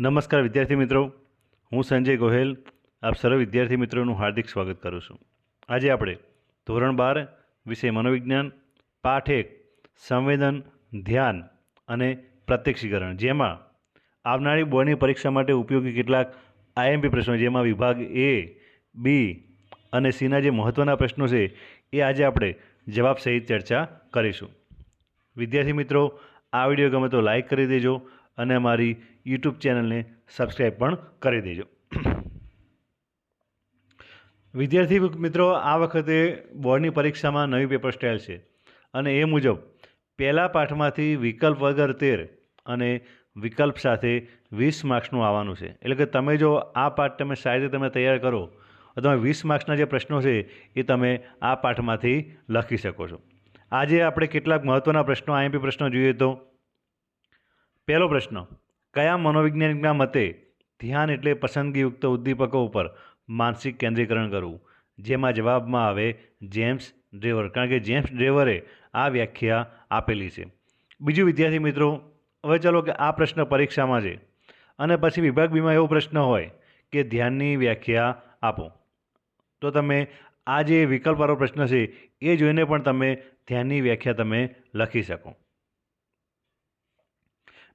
નમસ્કાર વિદ્યાર્થી મિત્રો. હું સંજય ગોહેલ. આપ સર્વ વિદ્યાર્થી મિત્રોનું હાર્દિક સ્વાગત કરું છું. આજે આપણે ધોરણ બાર, વિષય મનોવિજ્ઞાન, પાઠ એક, સંવેદન, ધ્યાન અને પ્રત્યક્ષીકરણ. જેમાં આવનારી બોર્ડની પરીક્ષા માટે ઉપયોગી કેટલાક આઈએમપી પ્રશ્નો જેમાં વિભાગ એ, બી અને સીના જે મહત્ત્વના પ્રશ્નો છે, એ આજે આપણે જવાબ સહિત ચર્ચા કરીશું. વિદ્યાર્થી મિત્રો, આ વીડિયો ગમે તો લાઈક કરી દેજો અને અમારી યુટ્યુબ ચેનલને સબસ્ક્રાઈબ પણ કરી દેજો. વિદ્યાર્થી મિત્રો, આ વખતે બોર્ડની પરીક્ષામાં નવી પેપર સ્ટાઇલ છે અને એ મુજબ પહેલા પાઠમાંથી વિકલ્પ વગર તેર અને વિકલ્પ સાથે વીસ માર્ક્સનું આવવાનું છે. એટલે કે તમે જો આ પાઠ તમે સારી રીતે તમે તૈયાર કરો, તો તમે વીસ માર્ક્સના જે પ્રશ્નો છે એ તમે આ પાઠમાંથી લખી શકો છો. આજે આપણે કેટલાક મહત્ત્વના પ્રશ્નો, આઈએમપી પ્રશ્નો જોઈએ તો પહેલો પ્રશ્ન, કયા મનોવૈજ્ઞાનિકના મતે ધ્યાન એટલે પસંદગીયુક્ત ઉદ્દીપકો ઉપર માનસિક કેન્દ્રીકરણ કરવું? જેમાં જવાબમાં આવે જેમ્સ ડ્રેવર, કારણ કે જેમ્સ ડ્રેવરે આ વ્યાખ્યા આપેલી છે. બીજું, વિદ્યાર્થી મિત્રો, હવે ચાલો કે આ પ્રશ્ન પરીક્ષામાં છે અને પછી વિભાગ બીમાં એવો પ્રશ્ન હોય કે ધ્યાનની વ્યાખ્યા આપો. તો તમે, આ જે વિકલ્પવાળો પ્રશ્ન છે, એ જોઈને પણ તમે ધ્યાનની વ્યાખ્યા તમે લખી શકો.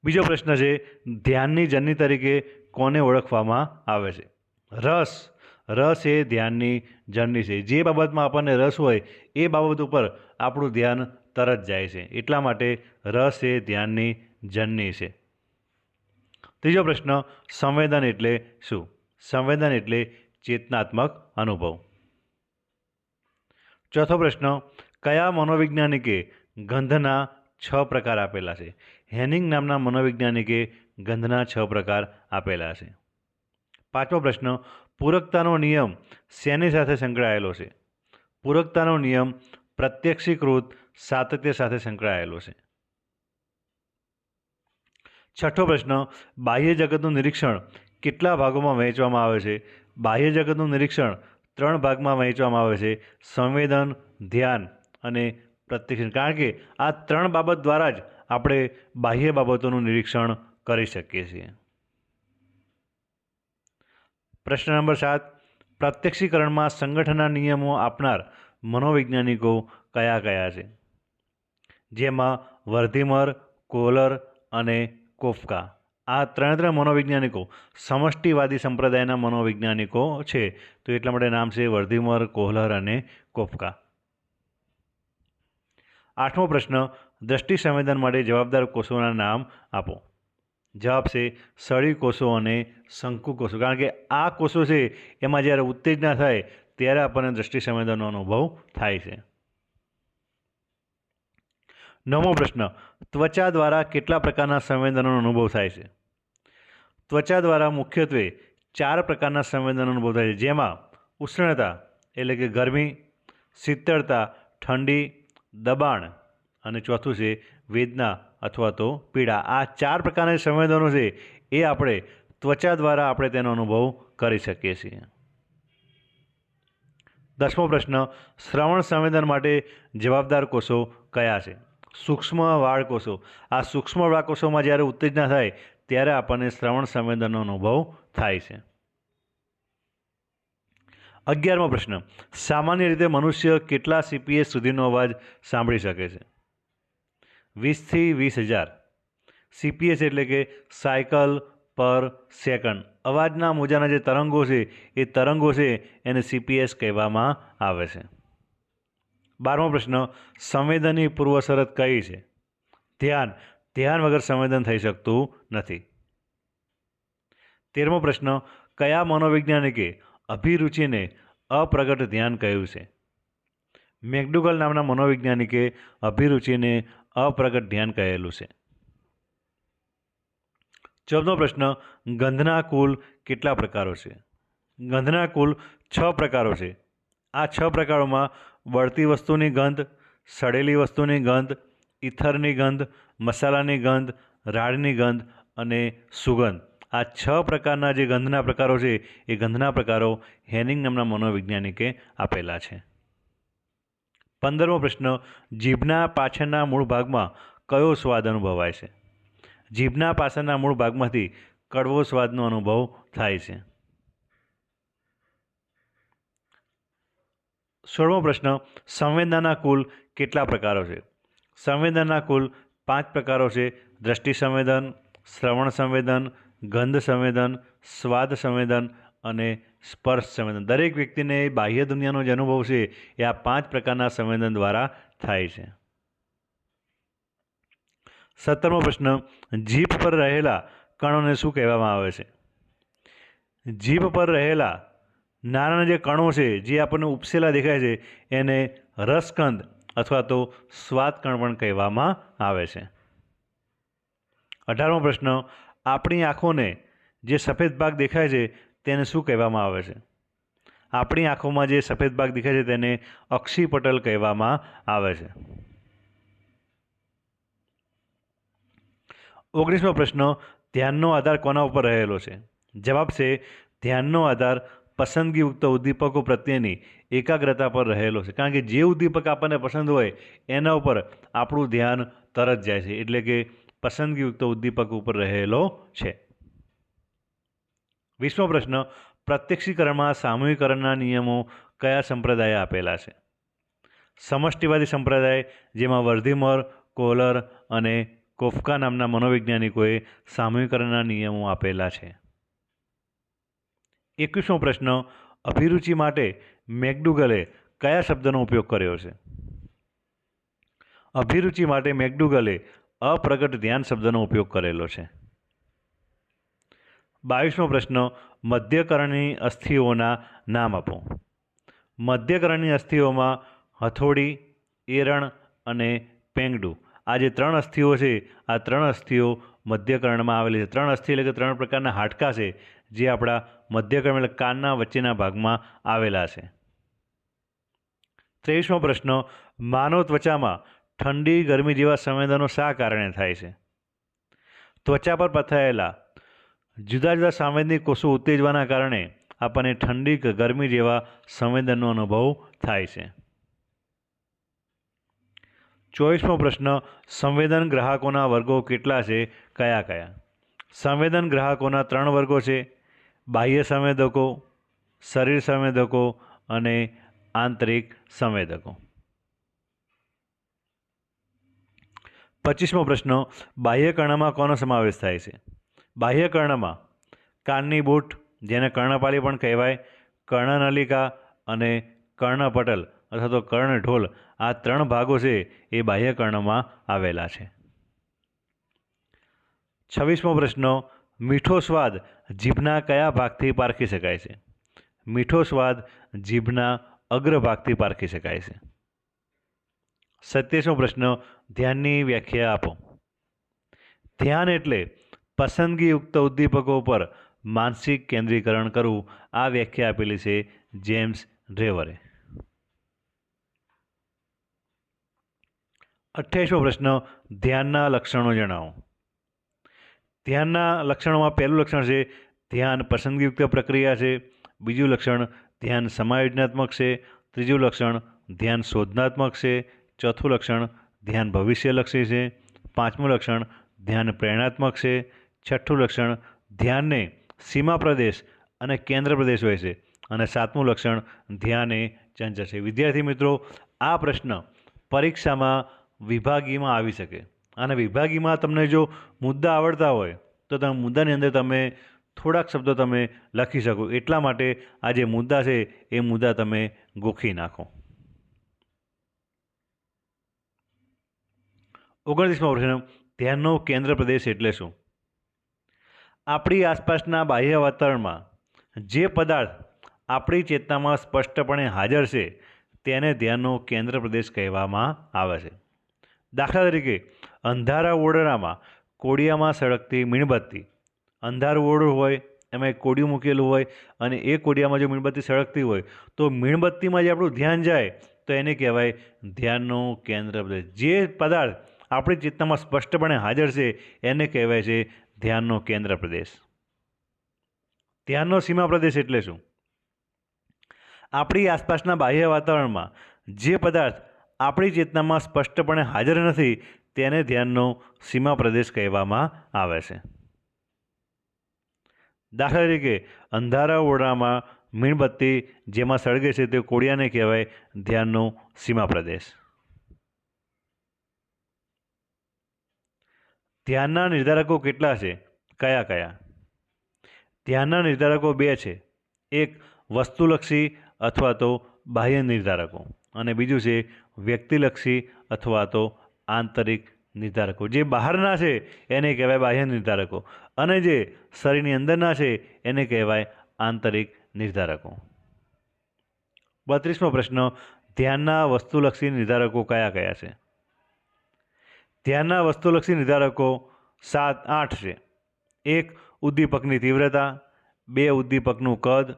બીજો પ્રશ્ન છે, ધ્યાનની જન્ની તરીકે કોને ઓળખવામાં આવે છે? રસ. રસ એ ધ્યાનની જર્ની છે. જે બાબતમાં આપણને રસ હોય, એ બાબત ઉપર આપણું ધ્યાન તરત જાય છે. એટલા માટે રસ એ ધ્યાનની જર્ની છે. ત્રીજો પ્રશ્ન, સંવેદન એટલે શું? સંવેદન એટલે ચેતનાત્મક અનુભવ. ચોથો પ્રશ્ન, કયા મનોવૈજ્ઞાનિકે ગંધના છ પ્રકાર આપેલા છે? હેનિંગ નામના મનોવૈજ્ઞાનિકે ગંધના છ પ્રકાર આપેલા છે. પાંચમો પ્રશ્ન, પૂરકતાનો નિયમ શેની સાથે સંકળાયેલો છે? પૂરકતાનો નિયમ પ્રત્યક્ષીકૃત સાતત્ય સાથે સંકળાયેલો છે. છઠ્ઠો પ્રશ્ન, બાહ્ય જગતનું નિરીક્ષણ કેટલા ભાગોમાં વહેંચવામાં આવે છે? બાહ્ય જગતનું નિરીક્ષણ ત્રણ ભાગમાં વહેંચવામાં આવે છે. સંવેદન, ધ્યાન અને પ્રત્યક્ષ કારણ કે આ ત્રણ બાબત દ્વારા જ આપણે બાહ્ય બાબતોનું નિરીક્ષણ કરી શકીએ છીએ. પ્રશ્ન નંબર સાત, પ્રત્યક્ષીકરણમાં સંગઠનના નિયમો આપનાર મનોવૈજ્ઞાનિકો કયા કયા છે? જેમાં વર્ધીમર કોલર અને કોફકા. આ ત્રણે ત્રણ મનોવૈજ્ઞાનિકો, સમષ્ટિવાદી સંપ્રદાયના મનોવૈજ્ઞાનિકો છે. તો એટલા માટે નામ છે વર્ધીમર, કોહલર અને કોફકા. આઠમો પ્રશ્ન દ્રષ્ટિ સંવેદન માટે જવાબદાર કોષોના નામ આપો. જવાબ છે સળી કોષો અને શંકુ કોષો. કારણ કે આ કોષો છે, એમાં જ્યારે ઉત્તેજના થાય, ત્યારે આપણને દ્રષ્ટિ સંવેદનનો અનુભવ થાય છે. નવમો પ્રશ્ન, ત્વચા દ્વારા કેટલા પ્રકારના સંવેદનોનો અનુભવ થાય છે? ત્વચા દ્વારા મુખ્યત્વે ચાર પ્રકારના સંવેદનો અનુભવ થાય છે. જેમાં ઉષ્ણતા, એટલે કે ગરમી, શીતળતા, ઠંડી, દબાણ અને ચોથું છે વેદના અથવા તો પીડા. આ ચાર પ્રકારના સંવેદનો છે એ આપણે ત્વચા દ્વારા આપણે તેનો અનુભવ કરી શકીએ છીએ. દસમો પ્રશ્ન, શ્રવણ સંવેદન માટે જવાબદાર કોષો કયા છે? સૂક્ષ્મ વાળ કોષો આ સૂક્ષ્મ વાળ કોષોમાં જ્યારે ઉત્તેજના થાય, ત્યારે આપણને શ્રવણ સંવેદનનો અનુભવ થાય છે. અગિયારમો પ્રશ્ન, સામાન્ય રીતે મનુષ્ય કેટલા સીપીએસ સુધીનો અવાજ સાંભળી શકે છે? વીસથી વીસ હજાર. સીપીએસ એટલે કે સાયકલ પર સેકન્ડ. અવાજના મોજાના જે તરંગો છે, એ તરંગો છે એને સીપીએસ કહેવામાં આવે છે. બારમો પ્રશ્ન, સંવેદનની પૂર્વ શરત કઈ છે? ધ્યાન. ધ્યાન વગર સંવેદન થઈ શકતું નથી. તેરમો પ્રશ્ન, કયા મનોવૈજ્ઞાનિકે અભિરુચિને અપ્રગટ ધ્યાન કહ્યું છે? મેકડુગલ નામના મનોવૈજ્ઞાનિકે અભિરુચિને અપ્રગટ ધ્યાન કહેલું છે. ચૌદમો પ્રશ્ન, ગંધના કુલ કેટલા પ્રકારો છે? ગંધના કુલ છ પ્રકારો છે. આ છ પ્રકારોમાં બળતી વસ્તુની ગંધ, સડેલી વસ્તુની ગંધ ઇથરની ગંધ, મસાલાની ગંધ રાડની ગંધ અને સુગંધ. આ છ પ્રકારના જે ગંધના પ્રકારો છે, એ ગંધના પ્રકારો હેનિંગ નામના મનોવૈજ્ઞાનિકે આપેલા છે. પંદરમો પ્રશ્ન, જીભના પાછળના મૂળ ભાગમાં કયો સ્વાદ અનુભવાય છે? જીભના પાછળના મૂળ ભાગમાંથી કડવો સ્વાદનો અનુભવ થાય છે. સોળમો પ્રશ્ન, સંવેદનાના કુલ કેટલા પ્રકારો છે? સંવેદનના કુલ પાંચ પ્રકારો છે. દ્રષ્ટિ સંવેદન, શ્રવણ સંવેદન, ગંધ સંવેદન, સ્વાદ સંવેદન અને સ્પર્શ સંવેદન. દરેક વ્યક્તિને બાહ્ય દુનિયાનો જે અનુભવ છે, એ આ પાંચ પ્રકારના સંવેદન દ્વારા થાય છે. સત્તરમો પ્રશ્ન, જીભ પર રહેલા કણોને શું કહેવામાં આવે છે? જીભ પર રહેલા નાના જે કણો છે, જે આપણને ઉપસેલા દેખાય છે, એને રસકંદ અથવા તો સ્વાદકણ પણ કહેવામાં આવે છે. અઢારમો પ્રશ્ન, આપણી આંખોને જે સફેદ ભાગ દેખાય છે તેને શું કહેવામાં આવે છે? આપણી આંખોમાં જે સફેદ ભાગ દેખાય છે તેને અક્ષીપટલ કહેવામાં આવે છે. ઓગણીસમો પ્રશ્ન, ધ્યાનનો આધાર કોના ઉપર રહેલો છે? જવાબ છે, ધ્યાનનો આધાર પસંદગીયુક્ત ઉદ્દીપકો પ્રત્યેની એકાગ્રતા પર રહેલો છે. કારણ કે જે ઉદ્દીપક આપણને પસંદ હોય, એના ઉપર આપણું ધ્યાન તરત જાય છે. એટલે કે પસંદગીયુક્ત ઉદ્દીપક ઉપર રહેલો છે. વીસમો પ્રશ્ન, પ્રત્યક્ષીકરણમાં સામૂહિકરણના નિયમો કયા સંપ્રદાયે આપેલા છે? સમષ્ટિવાદી સંપ્રદાય, જેમાં વર્ધીમર, કોલર અને કોફકા નામના મનોવૈજ્ઞાનિકોએ સામૂહિકરણના નિયમો આપેલા છે. એકવીસમો પ્રશ્ન, અભિરુચિ માટે મેકડુગલે કયા શબ્દનો ઉપયોગ કર્યો છે? અભિરુચિ માટે મેકડુગલે અપ્રગટ ધ્યાન શબ્દનો ઉપયોગ કરેલો છે. બાવીસમો પ્રશ્ન, મધ્યકરણની અસ્થિઓના નામ આપો. મધ્યકરણની અસ્થિઓમાં હથોડી, એરણ અને પેંગડુ. આ જે ત્રણ અસ્થિઓ છે, આ ત્રણ અસ્થિઓ મધ્યકરણમાં આવેલી છે. ત્રણ અસ્થિ એટલે કે ત્રણ પ્રકારના હાડકાં છે, જે આપણા મધ્યકરણ એટલે કાનના વચ્ચેના ભાગમાં આવેલા છે. ત્રેવીસમો પ્રશ્ન, માનવ ત્વચામાં ઠંડી, ગરમી જેવા સંવેદનો શા કારણે થાય છે? ત્વચા પર પથરાયેલા જુદા જુદા સાંવેદિક કોષો ઉત્તેજવાના કારણે આપણને ઠંડી કે ગરમી જેવા સંવેદનનો અનુભવ થાય છે. ચોવીસમો પ્રશ્ન, સંવેદન ગ્રાહકોના વર્ગો કેટલા છે, કયા કયા? સંવેદન ગ્રાહકોના ત્રણ વર્ગો છે, બાહ્ય સંવેદકો, શરીર સંવેદકો અને આંતરિક સંવેદકો. પચીસમો પ્રશ્ન, બાહ્ય કણામાં કોનો સમાવેશ થાય છે? બાહ્યકર્ણમાં કાનની બૂટ, જેને કર્ણપાલી પણ કહેવાય, કર્ણનલિકા અને કર્ણપટલ અથવા તો કર્ણઢોલ, આ ત્રણ ભાગો છે એ બાહ્યકર્ણમાં આવેલા છે. છવ્વીસમો પ્રશ્ન મીઠો સ્વાદ જીભના કયા ભાગથી પારખી શકાય છે? મીઠો સ્વાદ જીભના અગ્રભાગથી પારખી શકાય છે. સત્યાવીસમો પ્રશ્ન, ધ્યાનની વ્યાખ્યા આપો. ધ્યાન એટલે પસંદગીયુક્ત ઉદ્દીપકો પર માનસિક કેન્દ્રીકરણ કરવું આ વ્યાખ્યા આપેલી છે જેમ્સ ડ્રેવરે અઠ્યાવીસમો પ્રશ્ન, ધ્યાનના લક્ષણો જણાવો. ધ્યાનના લક્ષણોમાં પહેલું લક્ષણ છે, ધ્યાન પસંદગીયુક્ત પ્રક્રિયા છે. બીજું લક્ષણ, ધ્યાન સમાયોજનાત્મક છે. ત્રીજું લક્ષણ, ધ્યાન શોધનાત્મક છે. ચોથું લક્ષણ, ધ્યાન ભવિષ્યલક્ષી છે. પાંચમું લક્ષણ, ધ્યાન પ્રેરણાત્મક છે. છઠ્ઠું લક્ષણ ધ્યાનને સીમા પ્રદેશ અને કેન્દ્ર પ્રદેશ હોય છે. અને સાતમું લક્ષણ ધ્યાને ચંચળ છે. વિદ્યાર્થી મિત્રો, આ પ્રશ્ન પરીક્ષામાં વિભાગીમાં આવી શકે. અને વિભાગીમાં તમને જો મુદ્દા આવડતા હોય, તો તમે મુદ્દાની અંદર તમે થોડાક શબ્દો તમે લખી શકો. એટલા માટે આ જે મુદ્દા છે, એ મુદ્દા તમે ગોખી નાખો. ઓગણત્રીસમો પ્રશ્ન, ધ્યાનનો કેન્દ્ર પ્રદેશ એટલે શું? આપણી આસપાસના બાહ્ય વાતાવરણમાં જે પદાર્થ આપણી ચેતનામાં સ્પષ્ટપણે હાજર છે, તેને ધ્યાનનો કેન્દ્ર પ્રદેશ કહેવામાં આવે છે. દાખલા તરીકે, અંધારા ઓરડામાં કોડિયામાં સળગતી મીણબત્તી. અંધારું ઓરડું હોય, એમાં એક કોડિયું મૂકેલું હોય અને એ કોડિયામાં જો મીણબત્તી સળગતી હોય, તો મીણબત્તીમાં જે આપણું ધ્યાન જાય, તો એને કહેવાય ધ્યાનનો કેન્દ્ર પ્રદેશ. જે પદાર્થ આપણી ચેતનામાં સ્પષ્ટપણે હાજર છે, એને કહેવાય છે ધ્યાનનો કેન્દ્ર પ્રદેશ. ધ્યાનનો સીમા પ્રદેશ એટલે શું? આપણી આસપાસના બાહ્ય વાતાવરણમાં જે પદાર્થ આપણી ચેતનામાં સ્પષ્ટપણે હાજર નથી, તેને ધ્યાનનો સીમા પ્રદેશ કહેવામાં આવે છે. દાખલા તરીકે, અંધારા ઓરડામાં મીણબત્તી જેમાં સળગે છે તે કોડિયાને કહેવાય ધ્યાનનો સીમા પ્રદેશ. ધ્યાનના નિર્ધારકો કેટલા છે? કયા કયા? ધ્યાનના નિર્ધારકો બે છે. એક વસ્તુલક્ષી અથવા તો બાહ્ય નિર્ધારકો અને બીજું છે વ્યક્તિલક્ષી અથવા તો આંતરિક નિર્ધારકો. જે બહારના છે એને કહેવાય બાહ્ય નિર્ધારકો અને જે શરીરની અંદરના છે એને કહેવાય આંતરિક નિર્ધારકો. બત્રીસમો પ્રશ્ન, ધ્યાનના વસ્તુલક્ષી નિર્ધારકો કયા કયા છે? ધ્યાનના વસ્તુલક્ષી નિર્ધારકો સાત આઠ છે. એક, ઉદ્દીપકની તીવ્રતા. બે, ઉદ્દીપકનું કદ.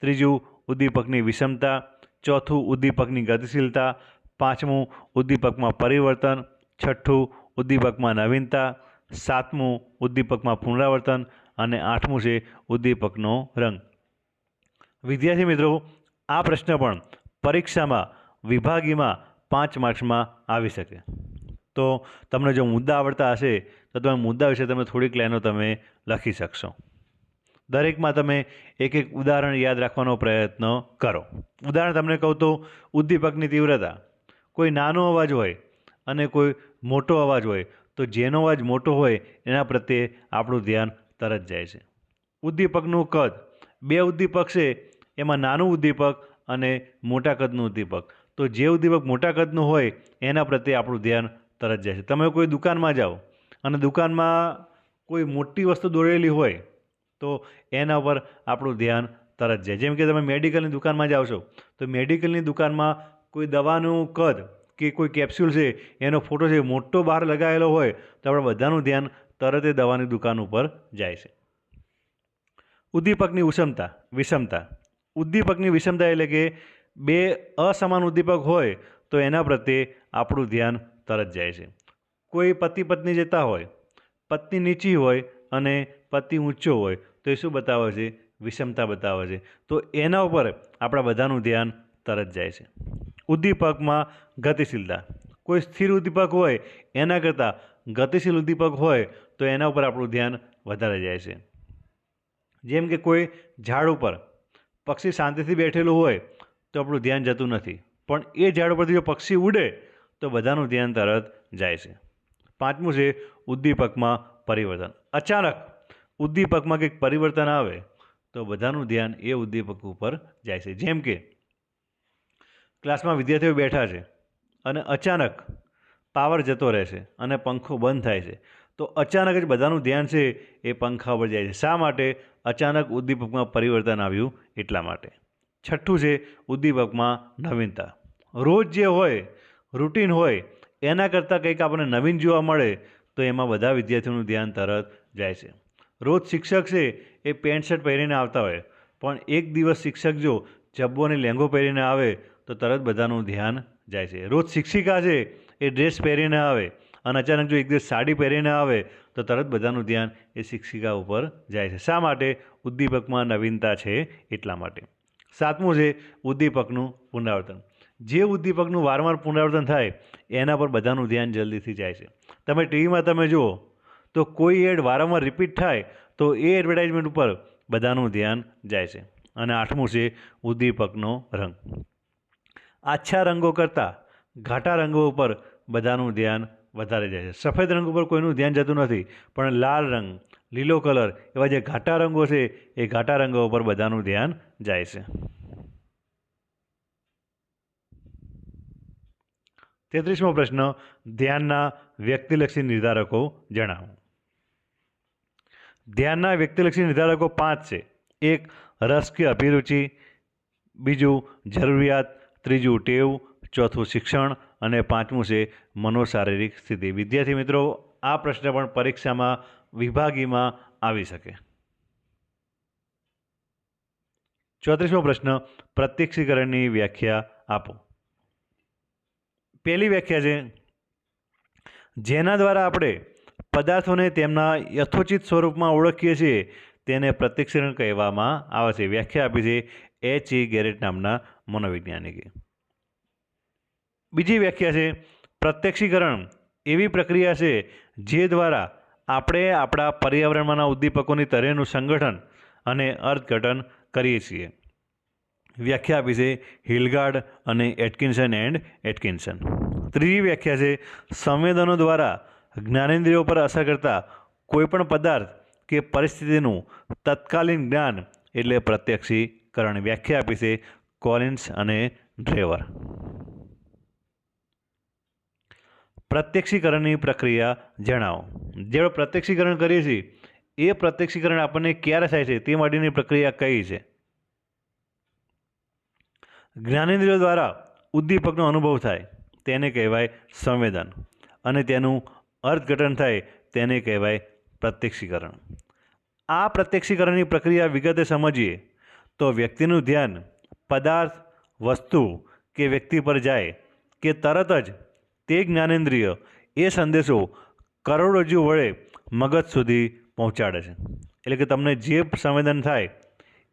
ત્રીજું, ઉદ્દીપકની વિષમતા. ચોથું, ઉદ્દીપકની ગતિશીલતા. પાંચમું, ઉદ્દીપકમાં પરિવર્તન. છઠ્ઠું, ઉદ્દીપકમાં નવીનતા. સાતમું, ઉદ્દીપકમાં પુનરાવર્તન. અને આઠમું છે, ઉદ્દીપકનો રંગ. વિદ્યાર્થી મિત્રો, આ પ્રશ્ન પણ પરીક્ષામાં વિભાગીમાં પાંચ માર્ક્સમાં આવી શકે. તો તમને જો મુદ્દા આવડતા હશે, તો તમે મુદ્દા વિશે તમે થોડીક લાઈનો તમે લખી શકશો. દરેકમાં તમે એક એક ઉદાહરણ યાદ રાખવાનો પ્રયત્ન કરો. ઉદાહરણ તમને કહું તો, ઉદ્દીપકની તીવ્રતા. કોઈ નાનો અવાજ હોય અને કોઈ મોટો અવાજ હોય, તો જેનો અવાજ મોટો હોય, એના પ્રત્યે આપણું ધ્યાન તરત જાય છે. ઉદ્દીપકનું કદ. બે ઉદ્દીપક છે, એમાં નાનું ઉદ્દીપક અને મોટા કદનું ઉદ્દીપક. તો જે ઉદ્દીપક મોટા કદનું હોય, એના પ્રત્યે આપણું ધ્યાન તરત જાય છે. તમે કોઈ દુકાનમાં જાઓ અને દુકાનમાં કોઈ મોટી વસ્તુ દોરેલી હોય તો એના પર આપણું ધ્યાન તરત જાય. જેમ કે તમે મેડિકલની દુકાનમાં જાઓ છો, તો મેડિકલની દુકાનમાં કોઈ દવાનું કદ કે કોઈ કેપ્સ્યુલ છે, એનો ફોટો છે, મોટો બહાર લગાવેલો હોય, તો આપણે બધાનું ધ્યાન તરત એ દવાની દુકાન ઉપર જાય છે. ઉદ્દીપકની વિષમતા વિષમતા. ઉદ્દીપકની વિષમતા એટલે કે બે અસમાન ઉદ્દીપક હોય તો એના પ્રત્યે આપણું ધ્યાન તરત જાય છે. કોઈ પતિ પત્ની જતા હોય, પત્ની નીચી હોય અને પતિ ઊંચો હોય, તો એ શું બતાવે છે? વિષમતા બતાવે છે. તો એના ઉપર આપણા બધાનું ધ્યાન તરત જાય છે. ઉદ્દીપકમાં ગતિશીલતા. કોઈ સ્થિર ઉદ્દીપક હોય, એના કરતાં ગતિશીલ ઉદ્દીપક હોય, તો એના ઉપર આપણું ધ્યાન વધારે જાય છે. જેમ કે કોઈ ઝાડ ઉપર પક્ષી શાંતિથી બેઠેલું હોય, તો આપણું ધ્યાન જતું નથી. પણ એ ઝાડ ઉપરથી જો પક્ષી ઉડે તો બધાનું ધ્યાન તરત જાય છે. પાંચમું છે ઉદ્દીપકમાં પરિવર્તન. અચાનક ઉદ્દીપકમાં કંઈક પરિવર્તન આવે તો બધાનું ધ્યાન એ ઉદ્દીપક ઉપર જાય છે. જેમ કે ક્લાસમાં વિદ્યાર્થીઓ બેઠા છે અને અચાનક પાવર જતો રહે છે અને પંખો બંધ થાય છે. તો અચાનક જ બધાનું ધ્યાન છે એ પંખા ઉપર જાય છે. શા માટે? અચાનક ઉદ્દીપકમાં પરિવર્તન આવ્યું એટલા માટે. છઠ્ઠું છે ઉદ્દીપકમાં નવીનતા. રોજ જે હોય રૂટીન હોય, એના કરતાં કંઈક આપણને નવીન જોવા મળે, તો એમાં બધા વિદ્યાર્થીઓનું ધ્યાન તરત જાય છે. રોજ શિક્ષક છે, એ પેન્ટ શર્ટ પહેરીને આવતા હોય, પણ એક દિવસ શિક્ષક જો જબ્બો અને લેંગો પહેરીને આવે, તો તરત બધાનું ધ્યાન જાય છે. રોજ શિક્ષિકા છે, એ ડ્રેસ પહેરીને આવે, અને અચાનક જો એક દિવસ સાડી પહેરીને આવે, તો તરત બધાનું ધ્યાન એ શિક્ષિકા ઉપર જાય છે. શા માટે? ઉદ્દીપકમાં નવીનતા છે એટલા માટે. સાતમું છે, ઉદ્દીપકનું પુનરાવર્તન. જે ઉદ્દીપકનું વારંવાર પુનરાવર્તન થાય, એના પર બધાનું ધ્યાન જલ્દીથી જાય છે. તમે ટીવીમાં તમે જુઓ, તો કોઈ એડ વારંવાર રિપીટ થાય, તો એ એડવર્ટાઇઝમેન્ટ ઉપર બધાનું ધ્યાન જાય છે. અને આઠમું છે ઉદ્દીપકનો રંગ. આછા રંગો કરતાં ઘાટા રંગો ઉપર બધાનું ધ્યાન વધારે જાય છે. સફેદ રંગ ઉપર કોઈનું ધ્યાન જતું નથી, પણ લાલ રંગ, લીલો કલર એવા જે ઘાટા રંગો છે, એ ઘાટા રંગો ઉપર બધાનું ધ્યાન જાય છે. તેત્રીસમો પ્રશ્ન ધ્યાનના વ્યક્તિલક્ષી નિર્ધારકો જણાવો. ધ્યાનના વ્યક્તિલક્ષી નિર્ધારકો પાંચ છે. એક રસ કે અભિરુચિ, બીજું, જરૂરિયાત, ત્રીજું, ટેવ, ચોથું, શિક્ષણ અને પાંચમું છે, મનોશારીરિક સ્થિતિ. વિદ્યાર્થી મિત્રો, આ પ્રશ્ન પણ પરીક્ષામાં વિભાગીમાં આવી શકે. ચોત્રીસમો પ્રશ્ન પ્રત્યક્ષીકરણની વ્યાખ્યા આપો. પહેલી વ્યાખ્યા છે, જેના દ્વારા આપણે પદાર્થોને તેમના યથોચિત સ્વરૂપમાં ઓળખીએ છીએ, તેને પ્રત્યક્ષીકરણ કહેવામાં આવે છે. વ્યાખ્યા આપી છે એચ ઈ ગેરેટ નામના મનોવૈજ્ઞાનિકે. બીજી વ્યાખ્યા છે, પ્રત્યક્ષીકરણ એવી પ્રક્રિયા છે જે દ્વારા આપણે આપણા પર્યાવરણમાંના ઉદ્દીપકોની તરેનું સંગઠન અને અર્થઘટન કરીએ છીએ. વ્યાખ્યા આપી છે હિલગાર્ડ અને એટકિન્સન એન્ડ એટકિન્સન. ત્રીજી વ્યાખ્યા છે, સંવેદનો દ્વારા જ્ઞાનેન્દ્રિયો પર અસર કરતા કોઈપણ પદાર્થ કે પરિસ્થિતિનું તત્કાલીન જ્ઞાન એટલે પ્રત્યક્ષીકરણ. વ્યાખ્યા આપી છે કોલિન્સ અને ડ્રેવર. પ્રત્યક્ષીકરણની પ્રક્રિયા જણાવો. જે પ્રત્યક્ષીકરણ કરીએ છીએ, એ પ્રત્યક્ષીકરણ આપણને ક્યારે થાય છે? તે માટેની પ્રક્રિયા કઈ છે? જ્ઞાનેન્દ્રિયો દ્વારા ઉદ્દીપકનો અનુભવ થાય તેને કહેવાય સંવેદન અને તેનું અર્થઘટન થાય તેને કહેવાય પ્રત્યક્ષીકરણ. આ પ્રત્યક્ષીકરણની પ્રક્રિયા વિગતે સમજીએ તો વ્યક્તિનું ધ્યાન પદાર્થ, વસ્તુ કે વ્યક્તિ પર જાય કે તરત જ તે જ્ઞાનેન્દ્રિય એ સંદેશો કરોડરજ્જુ વડે મગજ સુધી પહોંચાડે છે. એટલે કે તમને જે સંવેદન થાય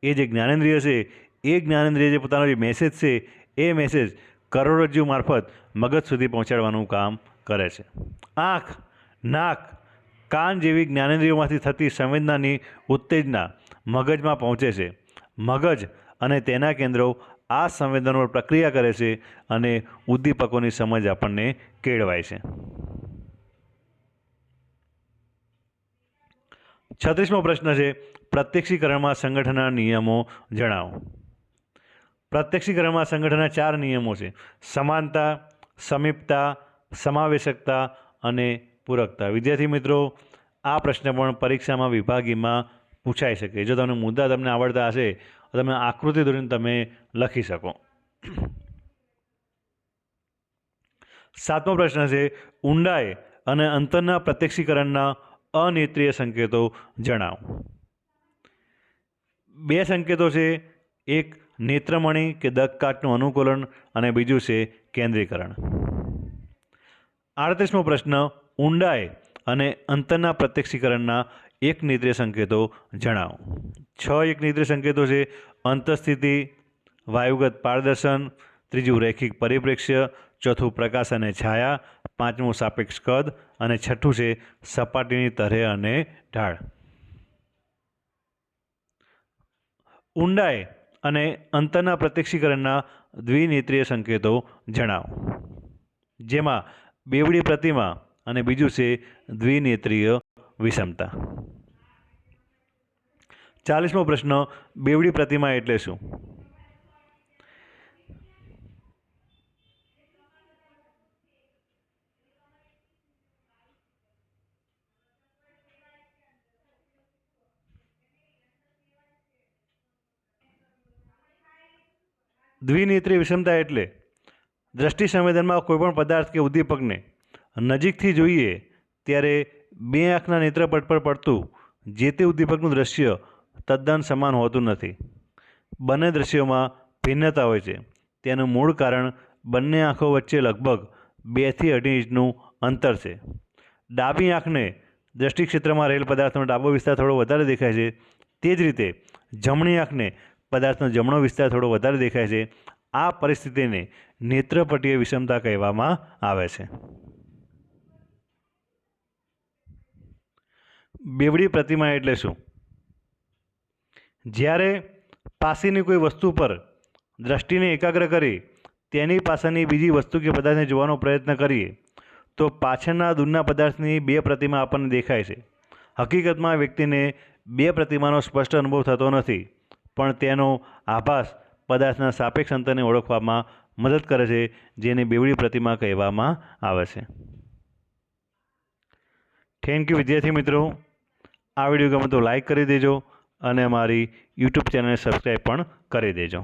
એ જે જ્ઞાનેન્દ્રિય છે એ જ્ઞાનેન્દ્રિય જે પોતાનો જે મેસેજ છે, એ મેસેજ કરોડરજ્જુ મારફત મગજ સુધી પહોંચાડવાનું કામ કરે છે. આંખ, નાક, કાન જેવી જ્ઞાનેન્દ્રિયોમાંથી થતી સંવેદનાની ઉત્તેજના મગજમાં પહોંચે છે. મગજ અને તેના કેન્દ્રો આ સંવેદનો પર પ્રક્રિયા કરે છે અને ઉદ્દીપકોની સમજ આપણને કેળવાય છે. છત્રીસમો પ્રશ્ન છે, પ્રત્યક્ષીકરણમાં સંગઠનના નિયમો જણાવો. પ્રત્યક્ષીકરણમાં સંગઠનના ચાર નિયમો છે. સમાનતા, સમીપતા, સમાવેશકતા અને પૂરકતા. વિદ્યાર્થી મિત્રો, આ પ્રશ્ન પણ પરીક્ષામાં વિભાગીમાં પૂછાઈ શકે. જો તમને મુદ્દા તમને આવડતા હશે, તો તમે આકૃતિ દોરીને તમે લખી શકો. સાતમો પ્રશ્ન છે, ઊંડાઈ અને અંતરના પ્રત્યક્ષીકરણના અનેત્રીય સંકેતો જણાવો. બે સંકેતો છે. એક નેત્રમણી કે દકકાટનું અનુકૂલન અને બીજું છે કેન્દ્રીકરણ. આડત્રીસમો પ્રશ્ન, ઊંડાઈ અને અંતરના પ્રત્યક્ષીકરણના એક નિદ્રિય સંકેતો જણાવો. છ એક નિદ્રિય સંકેતો છે, અંતસ્થિતિ, વાયુગત પારદર્શન, ત્રીજું રૈખિક પરિપ્રેક્ષ્ય, ચોથું પ્રકાશ અને છાયા, પાંચમું સાપેક્ષ કદ અને છઠ્ઠું છે સપાટીની તરે અને ઢાળ. ઊંડાઈ અને અંતરના પ્રત્યક્ષીકરણના દ્વિનેત્રીય સંકેતો જણાવો. જેમાં બેવડી પ્રતિમા અને બીજું છે દ્વિનેત્રીય વિષમતા. ચાલીસમો પ્રશ્ન, બેવડી પ્રતિમા એટલે શું? દ્વિનેત્રીય વિષમતા એટલે દ્રષ્ટિ સંવેદનમાં કોઈપણ પદાર્થ કે ઉદ્દીપકને નજીકથી જોઈએ ત્યારે બે આંખના નેત્રપટ પર પડતું જે તે ઉદ્દીપકનું દ્રશ્ય તદ્દન સમાન હોતું નથી. બંને દ્રશ્યોમાં ભિન્નતા હોય છે. તેનું મૂળ કારણ બંને આંખો વચ્ચે લગભગ બેથી અઢી ઇંચનું અંતર છે. ડાબી આંખને દ્રષ્ટિ ક્ષેત્રમાં રહેલ પદાર્થનો ડાબો વિસ્તાર થોડો વધારે દેખાય છે. તે જ રીતે જમણી આંખને પદાર્થનો જમણો વિસ્તાર થોડો વધારે દેખાય છે. આ પરિસ્થિતિને નેત્રપટીય વિષમતા કહેવામાં આવે છે. બેવડી પ્રતિમા એટલે શું? જ્યારે પાસીની કોઈ વસ્તુ પર દ્રષ્ટિને એકાગ્ર કરી તેની પાસેની બીજી વસ્તુ કે પદાર્થને જોવાનો પ્રયત્ન કરીએ, તો પાછળના દૂરના પદાર્થની બે પ્રતિમા આપણને દેખાય છે. હકીકતમાં વ્યક્તિને બે પ્રતિમાનો સ્પષ્ટ અનુભવ થતો નથી. પણ તેનો આભાસ પદાર્થના સાપેક્ષ અંતરને ઓળખવામાં મદદ કરે છે, જેને બેવડી પ્રતિમા કહેવામાં આવે છે. થેન્ક યુ વિદ્યાર્થી મિત્રો. આ વીડિયો ગમે તો લાઈક કરી દેજો અને અમારી યુટ્યુબ ચેનલને સબસ્ક્રાઈબ પણ કરી દેજો.